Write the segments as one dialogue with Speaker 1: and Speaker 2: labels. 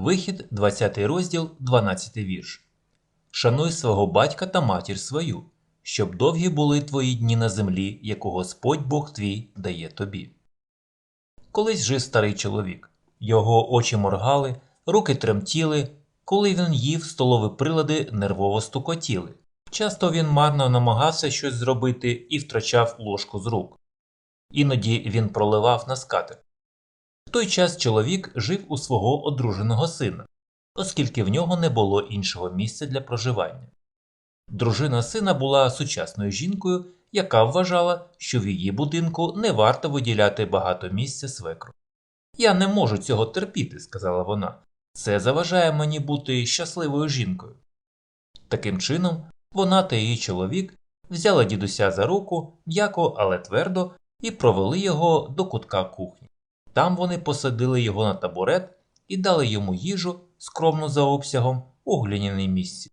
Speaker 1: Вихід, 20 розділ, 12 вірш. Шануй свого батька та матір свою, щоб довгі були твої дні на землі, яку Господь Бог твій дає тобі. Колись жив старий чоловік. Його очі моргали, руки тремтіли. Коли він їв, столові прилади нервово стукотіли. Часто він марно намагався щось зробити і втрачав ложку з рук. Іноді він проливав на скатер. В той час чоловік жив у свого одруженого сина, оскільки в нього не було іншого місця для проживання. Дружина сина була сучасною жінкою, яка вважала, що в її будинку не варто виділяти багато місця свекру. Я не можу цього терпіти, сказала вона. Це заважає мені бути щасливою жінкою. Таким чином, вона та її чоловік взяли дідуся за руку, м'яко, але твердо, і провели його до кутка кухні. Там вони посадили його на табурет і дали йому їжу, скромну за обсягом, у гляняній місці.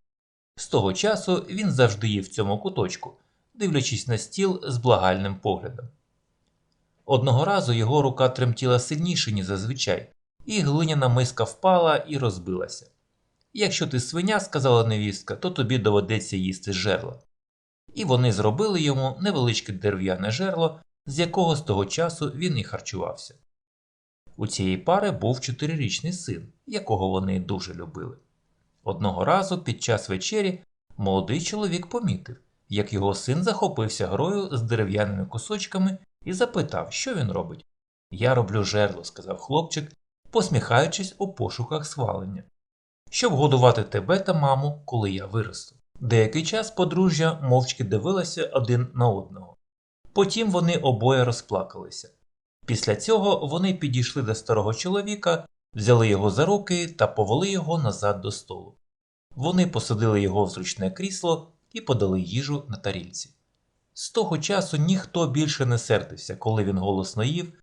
Speaker 1: З того часу він завжди їв в цьому куточку, дивлячись на стіл з благальним поглядом. Одного разу його рука тремтіла сильніше, ніж зазвичай, і глиняна миска впала і розбилася. Якщо ти свиня, сказала невістка, то тобі доведеться їсти з жерла. І вони зробили йому невеличке дерев'яне жерло, з якого з того часу він і харчувався. У цієї пари був чотирирічний син, якого вони дуже любили. Одного разу під час вечері молодий чоловік помітив, як його син захопився грою з дерев'яними кусочками і запитав, що він робить. Я роблю жерло, сказав хлопчик, посміхаючись у пошуках свалення, щоб годувати тебе та маму, коли я виросту. Деякий час подружжя мовчки дивилася один на одного. Потім вони обоє розплакалися. Після цього вони підійшли до старого чоловіка, взяли його за руки та повели його назад до столу. Вони посадили його в зручне крісло і подали їжу на тарільці. З того часу ніхто більше не сердився, коли він голосно їв,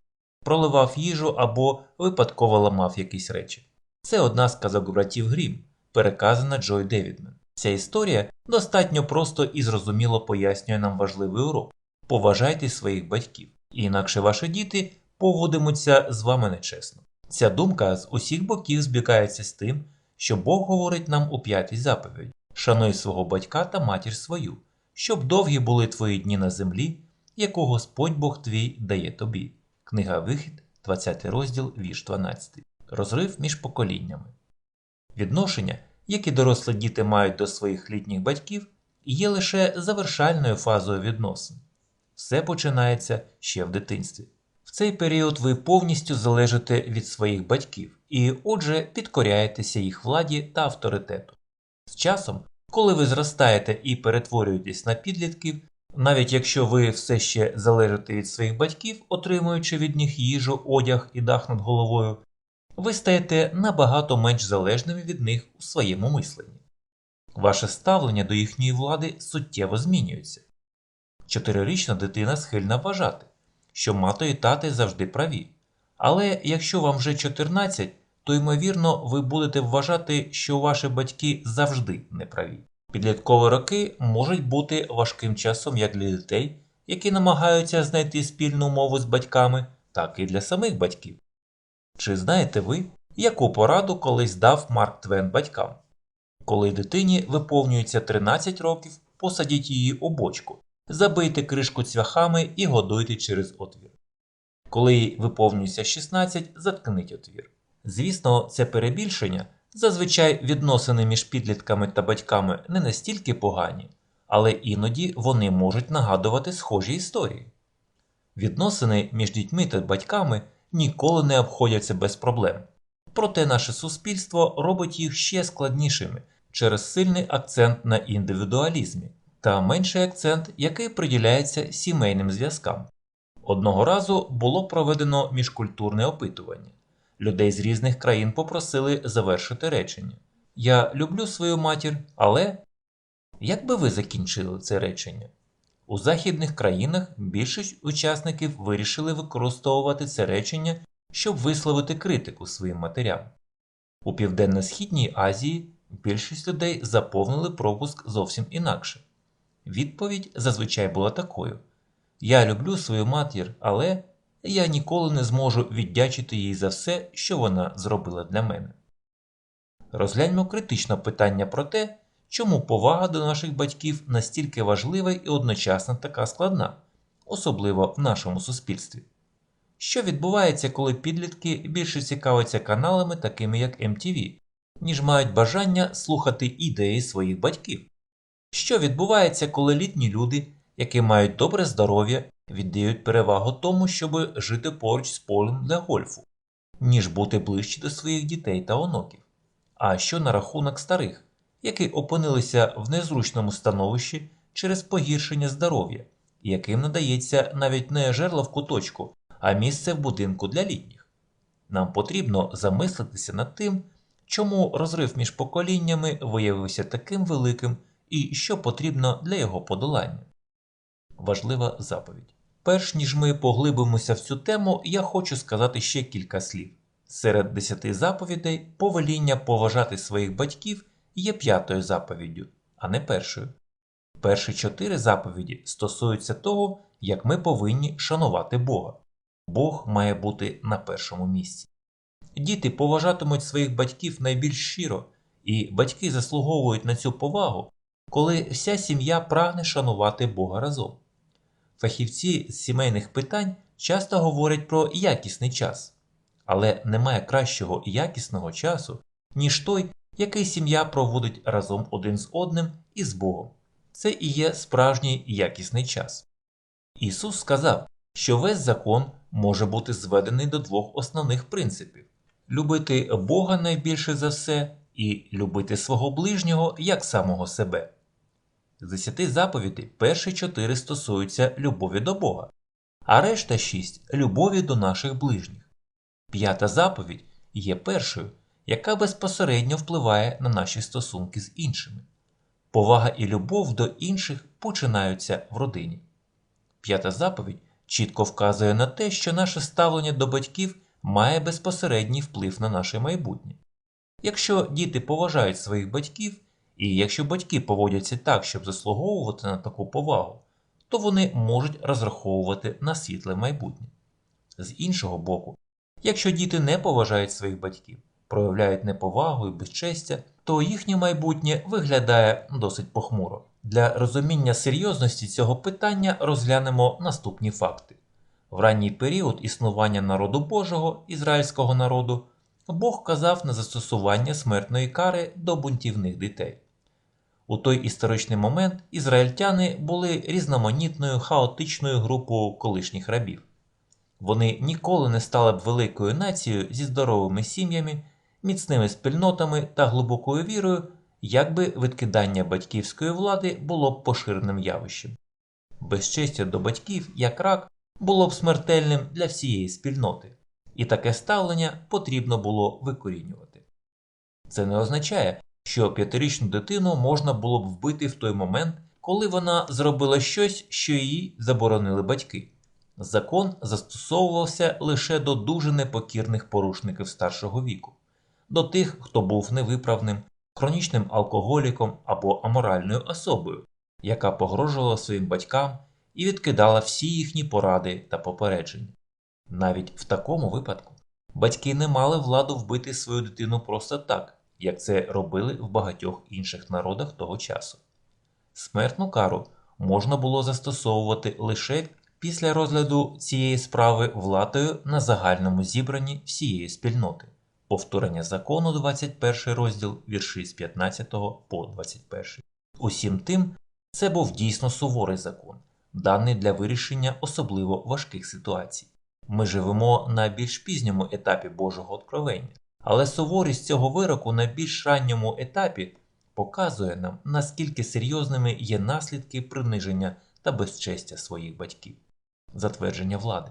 Speaker 1: проливав їжу або випадково ламав якісь речі. Це одна з казок братів Грім, переказана Джой Девідмен. Ця історія достатньо просто і зрозуміло пояснює нам важливий урок поважайте своїх батьків, інакше ваші діти поводимуться з вами нечесно. Ця думка з усіх боків збігається з тим, що Бог говорить нам у п'ятій заповіді шануй свого батька та матір свою, щоб довгі були твої дні на землі, яку Господь Бог твій дає тобі. Книга Вихід, 20 розділ, вірш 12. Розрив між поколіннями. Відношення, які дорослі діти мають до своїх літніх батьків, є лише завершальною фазою відносин. Все починається ще в дитинстві. В цей період ви повністю залежите від своїх батьків і, отже, підкоряєтеся їх владі та авторитету. З часом, коли ви зростаєте і перетворюєтесь на підлітків, навіть якщо ви все ще залежите від своїх батьків, отримуючи від них їжу, одяг і дах над головою, ви стаєте набагато менш залежними від них у своєму мисленні. Ваше ставлення до їхньої влади суттєво змінюється. Чотирирічна дитина схильна вважати, що мати і тати завжди праві. Але якщо вам вже 14, то ймовірно ви будете вважати, що ваші батьки завжди неправі. Підліткові роки можуть бути важким часом як для дітей, які намагаються знайти спільну мову з батьками, так і для самих батьків. Чи знаєте ви, яку пораду колись дав Марк Твен батькам? Коли дитині виповнюється 13 років, посадіть її у бочку, забийте кришку цвяхами і годуйте через отвір. Коли виповнюється 16, заткніть отвір. Звісно, це перебільшення. Зазвичай відносини між підлітками та батьками не настільки погані, але іноді вони можуть нагадувати схожі історії. Відносини між дітьми та батьками ніколи не обходяться без проблем. Проте наше суспільство робить їх ще складнішими через сильний акцент на індивідуалізмі та менший акцент, який приділяється сімейним зв'язкам. Одного разу було проведено міжкультурне опитування. Людей з різних країн попросили завершити речення. Я люблю свою матір, але. Як би ви закінчили це речення? У західних країнах більшість учасників вирішили використовувати це речення, щоб висловити критику своїм матерям. У Південно-Східній Азії більшість людей заповнили пропуск зовсім інакше. Відповідь зазвичай була такою: Я люблю свою матір, але я ніколи не зможу віддячити їй за все, що вона зробила для мене. Розгляньмо критично питання про те, чому повага до наших батьків настільки важлива і одночасно така складна, особливо в нашому суспільстві. Що відбувається, коли підлітки більше цікавляться каналами, такими як MTV, ніж мають бажання слухати ідеї своїх батьків? Що відбувається, коли літні люди, які мають добре здоров'я, віддають перевагу тому, щоб жити поруч з полем для гольфу, ніж бути ближче до своїх дітей та онуків? А що на рахунок старих, які опинилися в незручному становищі через погіршення здоров'я, яким надається навіть не жерла в куточку, а місце в будинку для літніх? Нам потрібно замислитися над тим, чому розрив між поколіннями виявився таким великим і що потрібно для його подолання. Важлива заповідь. Перш ніж ми поглибимося в цю тему, я хочу сказати ще кілька слів. Серед десяти заповідей повеління поважати своїх батьків є п'ятою заповіддю, а не першою. Перші чотири заповіді стосуються того, як ми повинні шанувати Бога. Бог має бути на першому місці. Діти поважатимуть своїх батьків найбільш щиро, і батьки заслуговують на цю повагу, коли вся сім'я прагне шанувати Бога разом. Фахівці з сімейних питань часто говорять про якісний час, але немає кращого і якісного часу, ніж той, який сім'я проводить разом один з одним і з Богом. Це і є справжній якісний час. Ісус сказав, що весь закон може бути зведений до двох основних принципів любити Бога найбільше за все і любити свого ближнього як самого себе. З десяти заповідей перші чотири стосуються любові до Бога, а решта шість любові до наших ближніх. П'ята заповідь є першою, яка безпосередньо впливає на наші стосунки з іншими. Повага і любов до інших починаються в родині. П'ята заповідь чітко вказує на те, що наше ставлення до батьків має безпосередній вплив на наше майбутнє. Якщо діти поважають своїх батьків, і якщо батьки поводяться так, щоб заслуговувати на таку повагу, то вони можуть розраховувати на світле майбутнє. З іншого боку, якщо діти не поважають своїх батьків, проявляють неповагу і безчестя, то їхнє майбутнє виглядає досить похмуро. Для розуміння серйозності цього питання розглянемо наступні факти. В ранній період існування народу Божого, ізраїльського народу, Бог казав на застосування смертної кари до бунтівних дітей. У той історичний момент ізраїльтяни були різноманітною хаотичною групою колишніх рабів. Вони ніколи не стали б великою нацією зі здоровими сім'ями, міцними спільнотами та глибокою вірою, якби відкидання батьківської влади було б поширеним явищем. Безчестя до батьків, як рак, було б смертельним для всієї спільноти, і таке ставлення потрібно було викорінювати. Це не означає, що п'ятирічну дитину можна було б вбити в той момент, коли вона зробила щось, що їй заборонили батьки. Закон застосовувався лише до дуже непокірних порушників старшого віку, до тих, хто був невиправним, хронічним алкоголіком або аморальною особою, яка погрожувала своїм батькам і відкидала всі їхні поради та попередження. Навіть в такому випадку батьки не мали владу вбити свою дитину просто так, як це робили в багатьох інших народах того часу. Смертну кару можна було застосовувати лише після розгляду цієї справи владою на загальному зібранні всієї спільноти. Повторення закону 21 розділ вірші з 15 по 21. Усім тим, це був дійсно суворий закон, даний для вирішення особливо важких ситуацій. Ми живемо на більш пізньому етапі Божого откровення, але суворість цього вироку на більш ранньому етапі показує нам, наскільки серйозними є наслідки приниження та безчестя своїх батьків, затвердження влади.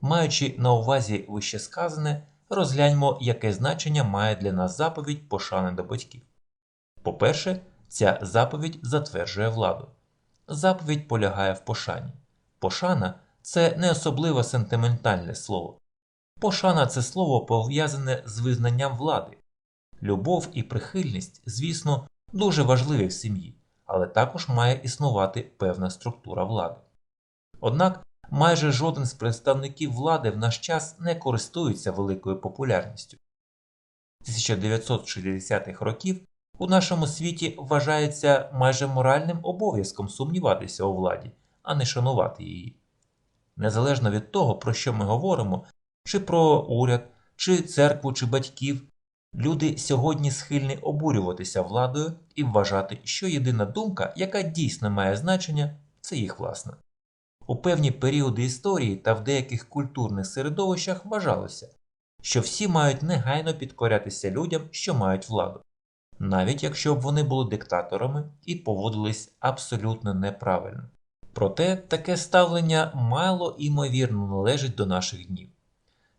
Speaker 1: Маючи на увазі вище сказане, розгляньмо, яке значення має для нас заповідь пошани до батьків. По-перше, ця заповідь затверджує владу. Заповідь полягає в пошані. Пошана це не особливо сентиментальне слово. Пошана це слово пов'язане з визнанням влади. Любов і прихильність, звісно, дуже важливі в сім'ї, але також має існувати певна структура влади. Однак майже жоден з представників влади в наш час не користується великою популярністю. 1960-х років у нашому світі вважається майже моральним обов'язком сумніватися у владі, а не шанувати її. Незалежно від того, про що ми говоримо, чи про уряд, чи церкву, чи батьків, люди сьогодні схильні обурюватися владою і вважати, що єдина думка, яка дійсно має значення, це їх власна. У певні періоди історії та в деяких культурних середовищах вважалося, що всі мають негайно підкорятися людям, що мають владу, навіть якщо б вони були диктаторами і поводились абсолютно неправильно. Проте таке ставлення мало імовірно належить до наших днів.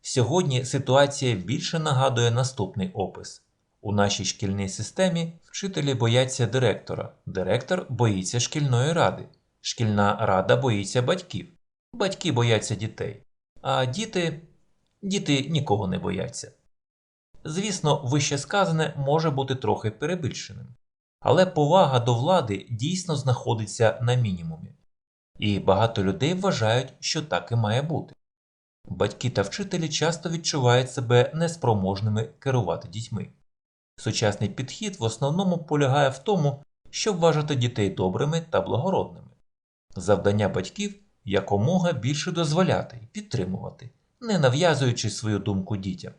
Speaker 1: Сьогодні ситуація більше нагадує наступний опис. У нашій шкільній системі вчителі бояться директора, директор боїться шкільної ради, шкільна рада боїться батьків, батьки бояться дітей, а діти діти нікого не бояться. Звісно, вище сказане може бути трохи перебільшеним, але повага до влади дійсно знаходиться на мінімумі, і багато людей вважають, що так і має бути. Батьки та вчителі часто відчувають себе неспроможними керувати дітьми. Сучасний підхід в основному полягає в тому, щоб вважати дітей добрими та благородними. Завдання батьків якомога більше дозволяти і підтримувати, не нав'язуючи свою думку дітям.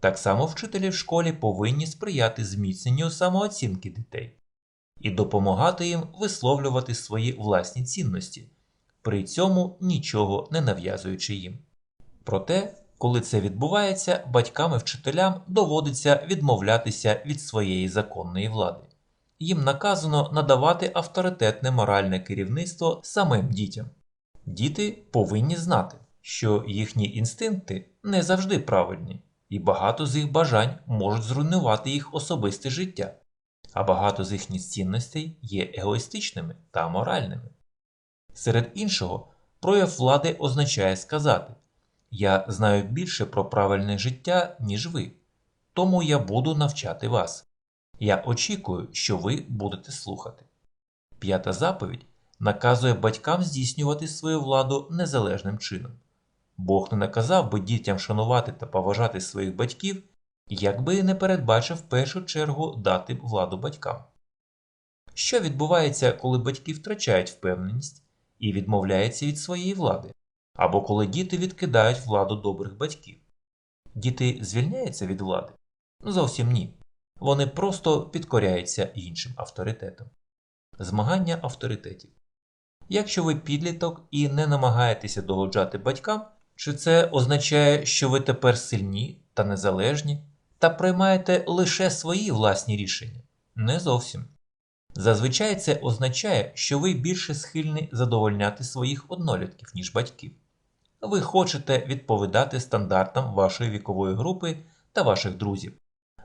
Speaker 1: Так само вчителі в школі повинні сприяти зміцненню самооцінки дітей і допомагати їм висловлювати свої власні цінності, при цьому нічого не нав'язуючи їм. Проте, коли це відбувається, батькам і вчителям доводиться відмовлятися від своєї законної влади. Їм наказано надавати авторитетне моральне керівництво самим дітям. Діти повинні знати, що їхні інстинкти не завжди правильні, і багато з їх бажань можуть зруйнувати їх особисте життя, а багато з їхніх цінностей є егоїстичними та моральними. Серед іншого, прояв влади означає сказати Я знаю більше про правильне життя, ніж ви, тому я буду навчати вас. Я очікую, що ви будете слухати. П'ята заповідь наказує батькам здійснювати свою владу незалежним чином. Бог не наказав би дітям шанувати та поважати своїх батьків, якби не передбачив в першу чергу дати владу батькам. Що відбувається, коли батьки втрачають впевненість і відмовляються від своєї влади, або коли діти відкидають владу добрих батьків? Діти звільняються від влади? Зовсім ні. Вони просто підкоряються іншим авторитетам. Змагання авторитетів. Якщо ви підліток і не намагаєтеся догоджати батькам, чи це означає, що ви тепер сильні та незалежні та приймаєте лише свої власні рішення? Не зовсім. Зазвичай це означає, що ви більше схильні задовольняти своїх однолітків, ніж батьків. Ви хочете відповідати стандартам вашої вікової групи та ваших друзів.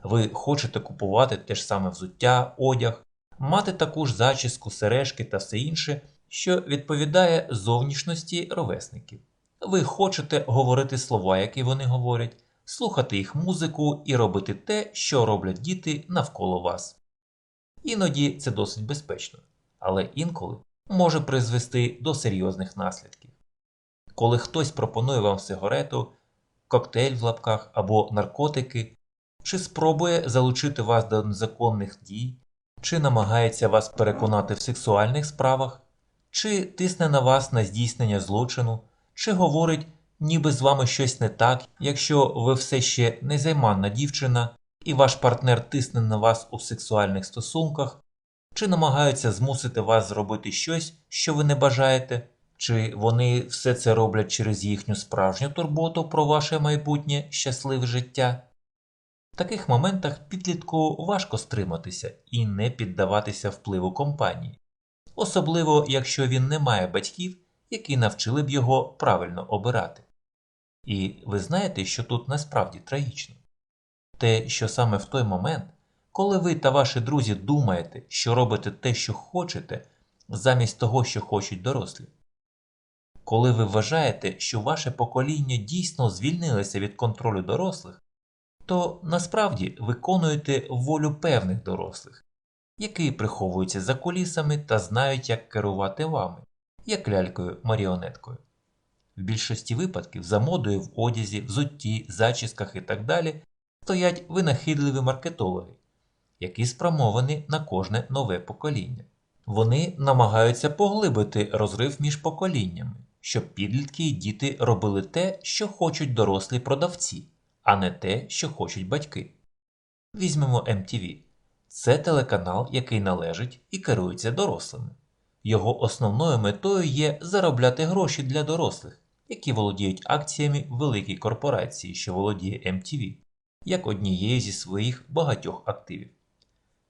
Speaker 1: Ви хочете купувати те ж саме взуття, одяг, мати таку ж зачіску, сережки та все інше, що відповідає зовнішності ровесників. Ви хочете говорити слова, які вони говорять, слухати їх музику і робити те, що роблять діти навколо вас. Іноді це досить безпечно, але інколи може призвести до серйозних наслідків. Коли хтось пропонує вам сигарету, коктейль в лапках або наркотики, чи спробує залучити вас до незаконних дій, чи намагається вас переконати в сексуальних справах, чи тисне на вас на здійснення злочину, чи говорить, ніби з вами щось не так, якщо ви все ще незайманна дівчина і ваш партнер тисне на вас у сексуальних стосунках, чи намагаються змусити вас зробити щось, що ви не бажаєте, чи вони все це роблять через їхню справжню турботу про ваше майбутнє щасливе життя. В таких моментах підлітку важко стриматися і не піддаватися впливу компанії, особливо якщо він не має батьків, які навчили б його правильно обирати. І ви знаєте, що тут насправді трагічно те, що саме в той момент, коли ви та ваші друзі думаєте, що робите те, що хочете, замість того, що хочуть дорослі. Коли ви вважаєте, що ваше покоління дійсно звільнилося від контролю дорослих, то насправді виконуєте волю певних дорослих, які приховуються за кулісами та знають, як керувати вами, як лялькою маріонеткою. В більшості випадків за модою в одязі, взутті, зачісках і так далі стоять винахідливі маркетологи, які спрямовані на кожне нове покоління. Вони намагаються поглибити розрив між поколіннями, щоб підлітки і діти робили те, що хочуть дорослі продавці, а не те, що хочуть батьки. Візьмемо MTV. Це телеканал, який належить і керується дорослими. Його основною метою є заробляти гроші для дорослих, які володіють акціями великій корпорації, що володіє MTV, як однією зі своїх багатьох активів.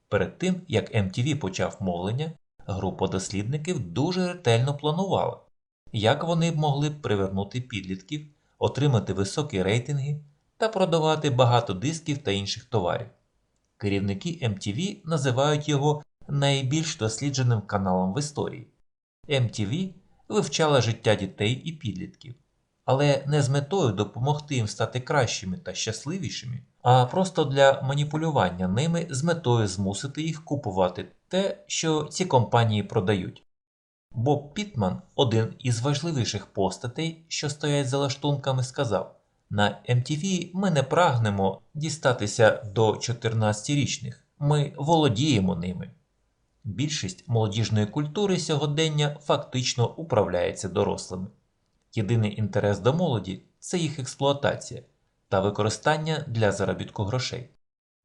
Speaker 1: Перед тим, як MTV почав мовлення, група дослідників дуже ретельно планувала, як вони б могли б привернути підлітків, отримати високі рейтинги та продавати багато дисків та інших товарів. Керівники MTV називають його найбільш дослідженим каналом в історії. MTV вивчала життя дітей і підлітків, але не з метою допомогти їм стати кращими та щасливішими, а просто для маніпулювання ними з метою змусити їх купувати те, що ці компанії продають. Боб Пітман, один із важливіших постатей, що стоять за лаштунками, сказав: на MTV ми не прагнемо дістатися до 14-річних, ми володіємо ними. Більшість молодіжної культури сьогодення фактично управляється дорослими. Єдиний інтерес до молоді це їх експлуатація та використання для заробітку грошей.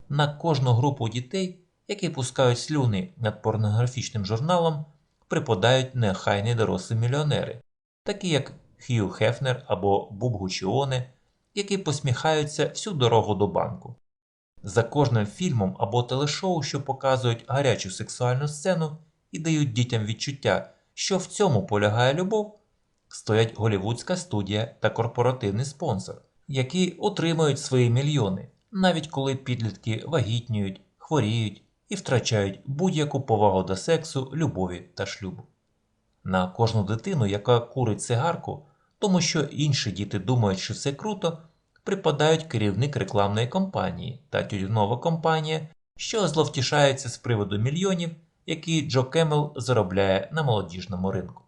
Speaker 1: На кожну групу дітей, які пускають слюни над порнографічним журналом, припадають нехайні дорослі мільйонери, такі як Хью Хефнер або Буб Гучіоне, які посміхаються всю дорогу до банку. За кожним фільмом або телешоу, що показують гарячу сексуальну сцену і дають дітям відчуття, що в цьому полягає любов, стоять голівудська студія та корпоративний спонсор, які отримують свої мільйони, навіть коли підлітки вагітнюють, хворіють і втрачають будь-яку повагу до сексу, любові та шлюбу. На кожну дитину, яка курить цигарку, тому що інші діти думають, що це круто, припадають керівник рекламної компанії та тютюнова компанія, що зловтішається з приводу мільйонів, які Джо Кемел заробляє на молодіжному ринку.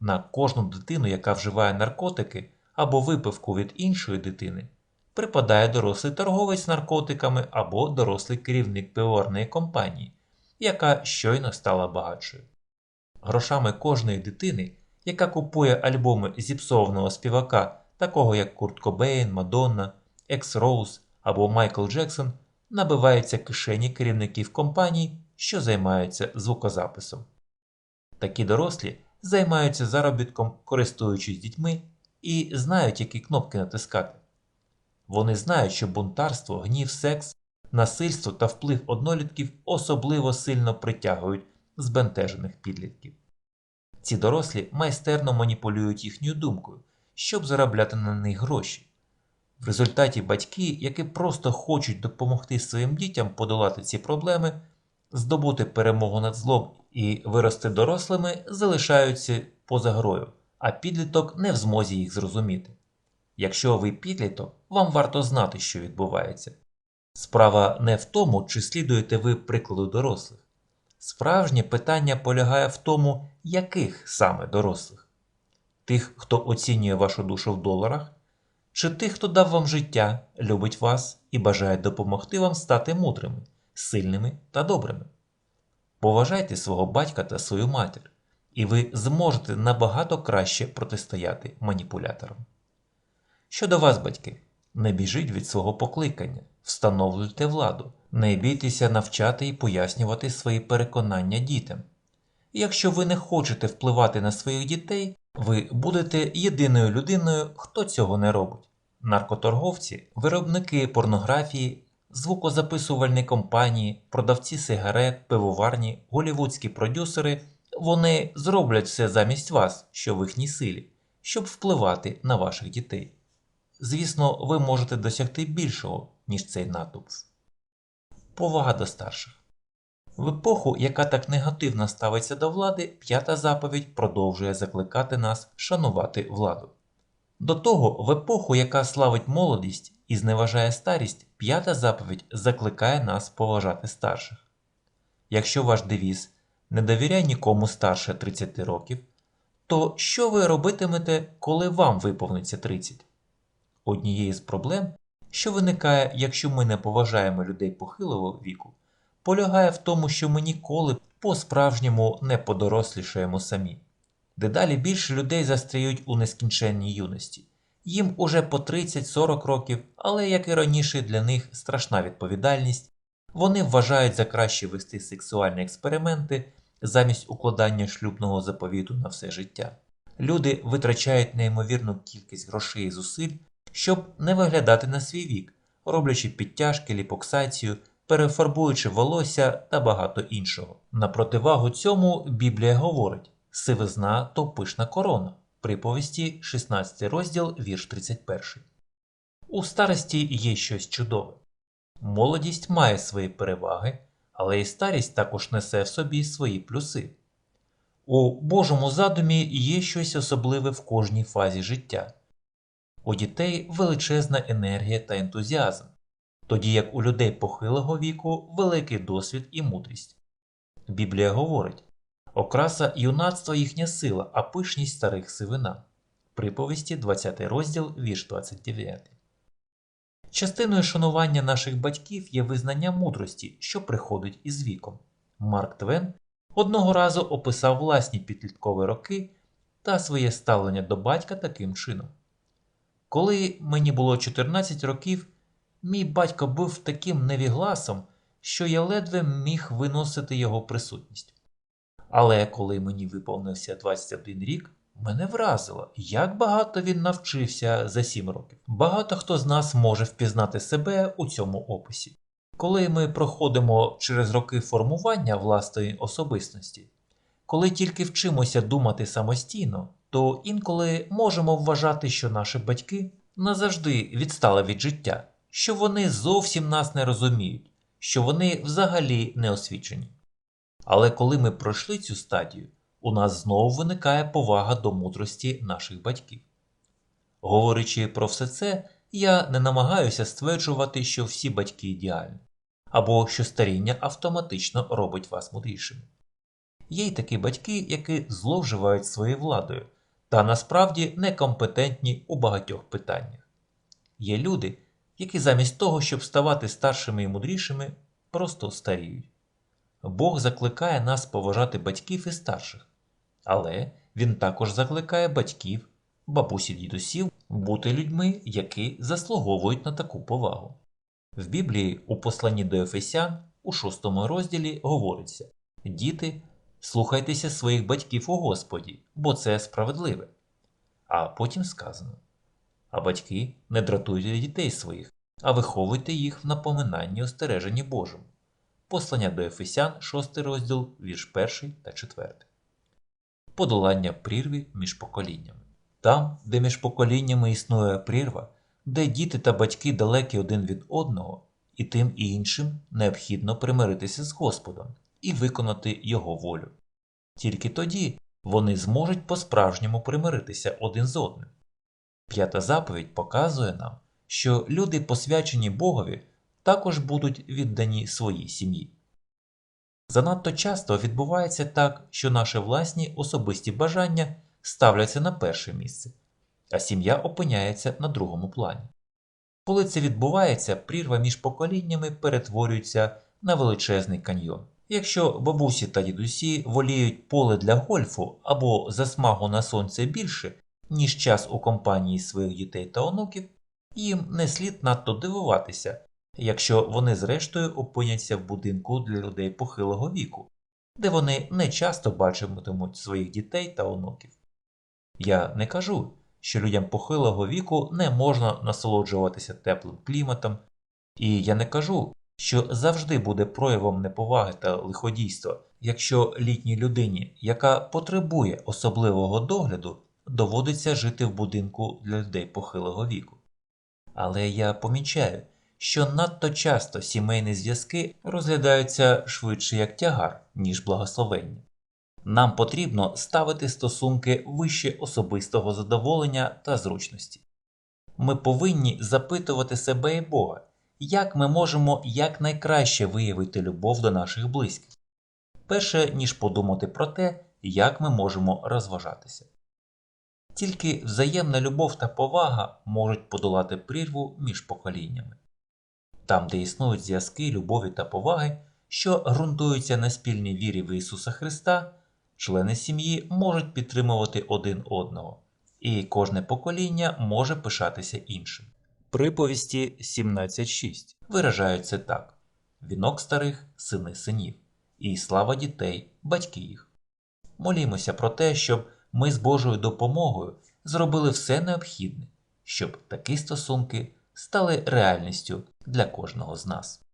Speaker 1: На кожну дитину, яка вживає наркотики або випивку від іншої дитини, припадає дорослий торговець наркотиками або дорослий керівник пивоварної компанії, яка щойно стала багатшою. Грошами кожної дитини, яка купує альбоми зіпсованого співака, такого як Курт Кобейн, Мадонна, Екс Роуз або Майкл Джексон, набиваються кишені керівників компаній, що займаються звукозаписом. Такі дорослі займаються заробітком, користуючись дітьми, і знають, які кнопки натискати. Вони знають, що бунтарство, гнів, секс, насильство та вплив однолітків особливо сильно притягують збентежених підлітків. Ці дорослі майстерно маніпулюють їхньою думкою, щоб заробляти на них гроші. В результаті батьки, які просто хочуть допомогти своїм дітям подолати ці проблеми, здобути перемогу над злом і вирости дорослими, залишаються поза грою, а підліток не в змозі їх зрозуміти. Якщо ви підліток, вам варто знати, що відбувається. Справа не в тому, чи слідуєте ви прикладу дорослих. Справжнє питання полягає в тому, яких саме дорослих тих, хто оцінює вашу душу в доларах, чи тих, хто дав вам життя, любить вас і бажає допомогти вам стати мудрими, сильними та добрими. Поважайте свого батька та свою матір, і ви зможете набагато краще протистояти маніпуляторам. Щодо вас, батьки, не біжіть від свого покликання, встановлюйте владу, не бійтеся навчати і пояснювати свої переконання дітям. Якщо ви не хочете впливати на своїх дітей, ви будете єдиною людиною, хто цього не робить. Наркоторговці, виробники порнографії, звукозаписувальні компанії, продавці сигарет, пивоварні, голівудські продюсери вони зроблять все замість вас, що в їхній силі, щоб впливати на ваших дітей. Звісно, ви можете досягти більшого, ніж цей натовп. Повага до старших. В епоху, яка так негативно ставиться до влади, п'ята заповідь продовжує закликати нас шанувати владу. До того, в епоху, яка славить молодість і зневажає старість, п'ята заповідь закликає нас поважати старших. Якщо ваш девіз не довіряй нікому старше 30 років, то що ви робитимете, коли вам виповниться 30? Однією з проблем, що виникає, якщо ми не поважаємо людей похилого віку, полягає в тому, що ми ніколи по-справжньому не подорослішаємо самі. Дедалі більше людей застряють у нескінченній юності. Їм уже по 30-40 років, але як і раніше для них страшна відповідальність. Вони вважають за краще вести сексуальні експерименти замість укладання шлюбного заповіту на все життя. Люди витрачають неймовірну кількість грошей і зусиль, щоб не виглядати на свій вік, роблячи підтяжки, ліпоксацію, перефарбуючи волосся та багато іншого. На противагу цьому Біблія говорить: сивизна то пишна корона. Приповісті 16 розділ, вірш 31. У старості є щось чудове. Молодість має свої переваги, але і старість також несе в собі свої плюси. У Божому задумі є щось особливе в кожній фазі життя. У дітей величезна енергія та ентузіазм, тоді як у людей похилого віку великий досвід і мудрість. Біблія говорить окраса юнацтва їхня сила, а пишність старих сивина. Приповісті 20 розділ, вірш 29. Частиною шанування наших батьків є визнання мудрості, що приходить із віком. Марк Твен одного разу описав власні підліткові роки та своє ставлення до батька таким чином. Коли мені було 14 років, мій батько був таким невігласом, що я ледве міг виносити його присутність. Але коли мені виповнився 21 рік, мене вразило, як багато він навчився за 7 років. Багато хто з нас може впізнати себе у цьому описі. Коли ми проходимо через роки формування власної особистості, коли тільки вчимося думати самостійно, то інколи можемо вважати, що наші батьки назавжди відстали від життя, що вони зовсім нас не розуміють, що вони взагалі не освічені. Але коли ми пройшли цю стадію, у нас знову виникає повага до мудрості наших батьків. Говорячи про все це, я не намагаюся стверджувати, що всі батьки ідеальні, або що старіння автоматично робить вас мудрішими. Є й такі батьки, які зловживають своєю владою та насправді некомпетентні у багатьох питаннях. Є люди, які замість того, щоб ставати старшими і мудрішими, просто старіють. Бог закликає нас поважати батьків і старших, але Він також закликає батьків, бабусі дідусів бути людьми, які заслуговують на таку повагу. В Біблії у посланні до Ефесян у 6 розділі говориться: Діти, слухайтеся своїх батьків у Господі, бо це справедливе. А потім сказано: А батьки не дратуйте дітей своїх, а виховуйте їх в напоминанні остереженні Божому. Послання до Ефесян, 6 розділ, вірш 1 та 4. Подолання прірви між поколіннями. Там, де між поколіннями існує прірва, де діти та батьки далекі один від одного, і тим і іншим необхідно примиритися з Господом і виконати Його волю. Тільки тоді вони зможуть по-справжньому примиритися один з одним. П'ята заповідь показує нам, що люди, посвячені Богові, також будуть віддані своїй сім'ї. Занадто часто відбувається так, що наші власні особисті бажання ставляться на перше місце, а сім'я опиняється на другому плані. Коли це відбувається, прірва між поколіннями перетворюється на величезний каньйон. Якщо бабусі та дідусі воліють поле для гольфу або засмагу на сонце більше, ніж час у компанії своїх дітей та онуків, їм не слід надто дивуватися, якщо вони зрештою опиняться в будинку для людей похилого віку, де вони не часто бачитимуть своїх дітей та онуків. Я не кажу, що людям похилого віку не можна насолоджуватися теплим кліматом, і я не кажу, що завжди буде проявом неповаги та лиходійства, якщо літній людині, яка потребує особливого догляду, доводиться жити в будинку для людей похилого віку. Але я помічаю, що надто часто сімейні зв'язки розглядаються швидше як тягар, ніж благословення. Нам потрібно ставити стосунки вище особистого задоволення та зручності. Ми повинні запитувати себе і Бога, як ми можемо якнайкраще виявити любов до наших близьких, перше ніж подумати про те, як ми можемо розважатися. Тільки взаємна любов та повага можуть подолати прірву між поколіннями. Там, де існують зв'язки любові та поваги, що ґрунтуються на спільній вірі в Ісуса Христа, члени сім'ї можуть підтримувати один одного, і кожне покоління може пишатися іншим. Приповісті 17.6 виражають це так: вінок старих сини синів, і слава дітей батьки їх. Молімося про те, щоб ми з Божою допомогою зробили все необхідне, щоб такі стосунки стали реальністю для кожного з нас.